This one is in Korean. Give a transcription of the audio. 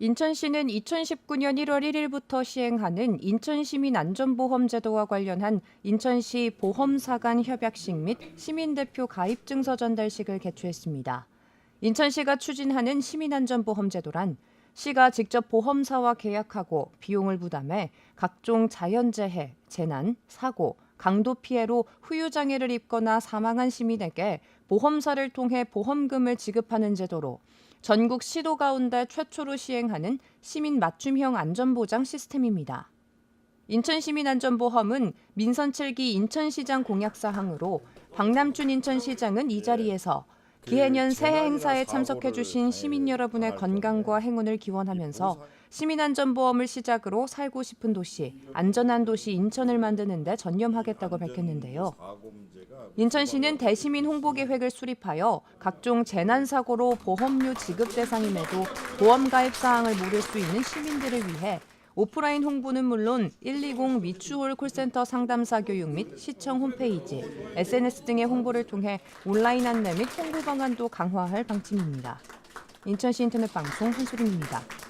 인천시는 2019년 1월 1일부터 시행하는 인천시민안전보험제도와 관련한 인천시 보험사간 협약식 및 시민대표 가입증서 전달식을 개최했습니다. 인천시가 추진하는 시민안전보험제도란 시가 직접 보험사와 계약하고 비용을 부담해 각종 자연재해, 재난, 사고, 강도 피해로 후유장애를 입거나 사망한 시민에게 보험사를 통해 보험금을 지급하는 제도로 전국 시도 가운데 최초로 시행하는 시민 맞춤형 안전보장 시스템입니다. 인천시민안전보험은 민선 7기 인천시장 공약사항으로 박남춘 인천시장은 이 자리에서 기해년 새해 행사에 참석해 주신 시민 여러분의 건강과 행운을 기원하면서 시민안전보험을 시작으로 살고 싶은 도시, 안전한 도시 인천을 만드는 데 전념하겠다고 밝혔는데요. 인천시는 대시민 홍보 계획을 수립하여 각종 재난 사고로 보험료 지급 대상임에도 보험 가입 사항을 모를 수 있는 시민들을 위해 오프라인 홍보는 물론 120 미추홀 콜센터 상담사 교육 및 시청 홈페이지, SNS 등의 홍보를 통해 온라인 안내 및 홍보 방안도 강화할 방침입니다. 인천시 인터넷 방송 한소림입니다.